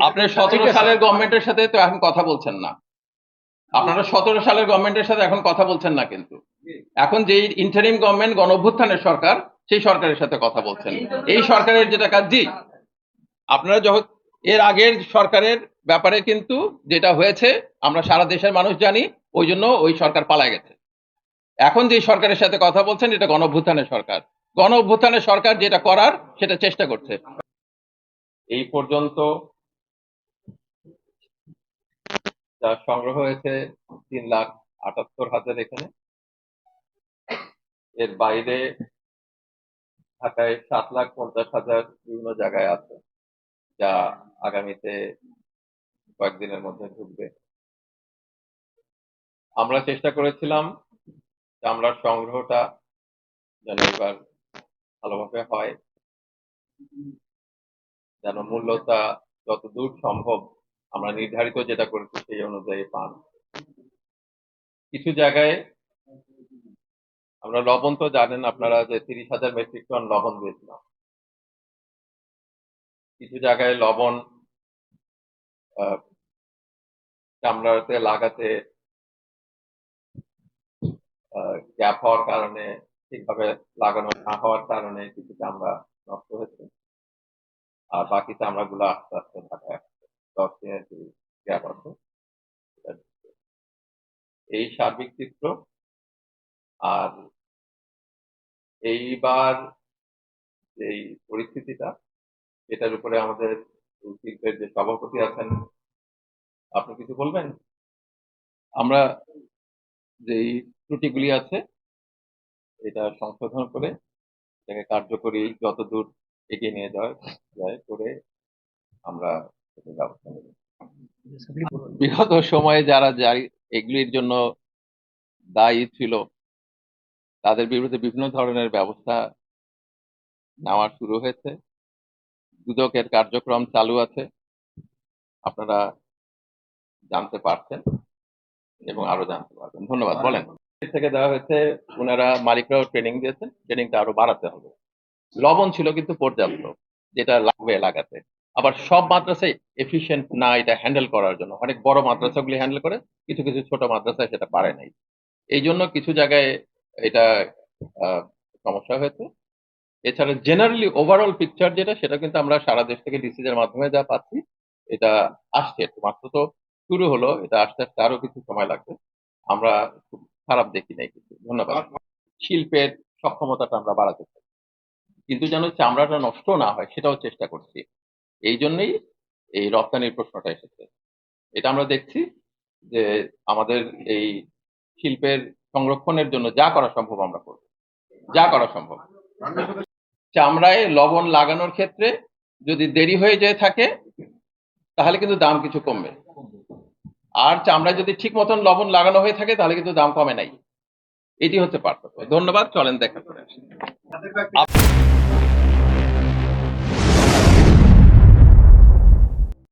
আপনি সতেরো সালের গভর্নমেন্টের সাথে তো এখন কথা বলছেন না। আপনারা সতেরো সালের গভর্নমেন্টের সাথে এখন কথা বলছেন না কিন্তু। এখন যে ইন্টারিম গভর্নমেন্ট গণ অভ্যুত্থানের সরকার সেই সরকারের সাথে কথা বলছেন। এই সরকারের যেটা কাজ জি। আপনারা যখন এর আগের সরকারের ব্যাপারে কিন্তু যেটা হয়েছে আমরা সারা দেশের মানুষ জানি ওই জন্য ওই সরকার পালা গেছে। এখন যে সরকারের সাথে কথা বলছেন এটা গণ অভ্যুত্থানের সরকার। গণ অভ্যুত্থানের সরকার যেটা করার সেটা চেষ্টা করছে। এই পর্যন্ত যা সংগ্রহ হয়েছে তিন লাখ আটাত্তর হাজার এখানে। এর বাইরে ঢাকায় সাত লাখ পঞ্চাশ হাজার বিভিন্ন জায়গায় আছে, যা আগামীতে কয়েকদিনের মধ্যে ঢুকবে। আমরা চেষ্টা করেছিলাম চামড়ার সংগ্রহটা যেন এবার ভালোভাবে হয়, যেন মূল্যটা যত দূর সম্ভব আমরা নির্ধারিত যেটা করেছি সেই অনুযায়ী পান। কিছু জায়গায় আমরা লবণ তো জানেন আপনারা যে তিরিশ হাজার মেট্রিক টন লবণ দিয়েছিলাম। কিছু জায়গায় লবণ চামড়াতে লাগাতে গ্যাপ হওয়ার কারণে, ঠিকভাবে লাগানো না হওয়ার কারণে কিছু চামড়া নষ্ট হয়েছে। আর বাকি চামড়াগুলো আস্তে আস্তে ঢাকায় যে গ্যাপ আছে এই সার্বিক চিত্র আর এইবার এই পরিস্থিতিটা, এটার উপরে আমাদের শিল্পের যে সভাপতি আছেন, আপনি কিছু বলবেন? আমরা যেই ত্রুটিগুলি আছে, এটা সংশোধন করে, এটাকে কার্যকরী যতদূর এগিয়ে নিয়ে যাওয়া যায়, করে আমরা বিগত সময়ে যারা যাই এগুলির জন্য দায়ী ছিল, তাদের বিরুদ্ধে বিভিন্ন ধরনের ব্যবস্থা নেওয়া শুরু হয়েছে। দুদকের কার্যক্রম চালু আছে, আপনারা জানতে পারছেন এবং আরও জানতে পারবেন। ধন্যবাদ, বলেন। থেকে দেওয়া হয়েছে, ওনারা মালিকরাও ট্রেনিং দিয়েছেন ট্রেনিংটা আরও বাড়াতে হবে। লবণ ছিল কিন্তু পর্যাপ্ত, যেটা লাগবে লাগাতে আবার সব মাদ্রাসায় এফিসিয়েন্ট না এটা হ্যান্ডেল করার জন্য। অনেক বড় মাদ্রাসাগুলি হ্যান্ডেল করে, কিছু কিছু ছোট মাদ্রাসায় সেটা পারে নাই। এই জন্য কিছু জায়গায় এটা সমস্যা হয়েছে। এছাড়া জেনারেলি ওভারঅল পিকচার যেটা, সেটা কিন্তু আমরা সারা দেশ থেকে ডিসিজের মাধ্যমে যা পাচ্ছি, এটা আসছে। মাত্র তো শুরু হলো, এটা আস্তে আস্তে আরও কিছু সময় লাগবে। আমরা খুব খারাপ দেখি নাই কিছু ধন্যবাদ। শিল্পের সক্ষমতাটা আমরা বাড়াতে চাই। কিন্তু যেন চামড়াটা নষ্ট না হয়, সেটাও চেষ্টা করছি। এই জন্যই এই রপ্তানির প্রশ্নটা এসেছে। এটা আমরা দেখছি যে আমাদের এই শিল্পের সংরক্ষণের জন্য যা করা সম্ভব আমরা করব। যা করা সম্ভব। চামড়ায় লবণ লাগানোর ক্ষেত্রে যদি দেরি হয়ে যেয়ে থাকে, তাহলে কিন্তু দাম কিছু কমবে। আর চামড়ায় যদি ঠিক মতন লবণ লাগানো হয়ে থাকে, তাহলে কিন্তু দাম কমে নাই। এটি হচ্ছে পার্থক্য। ধন্যবাদ, চলেন দেখা করে আসি।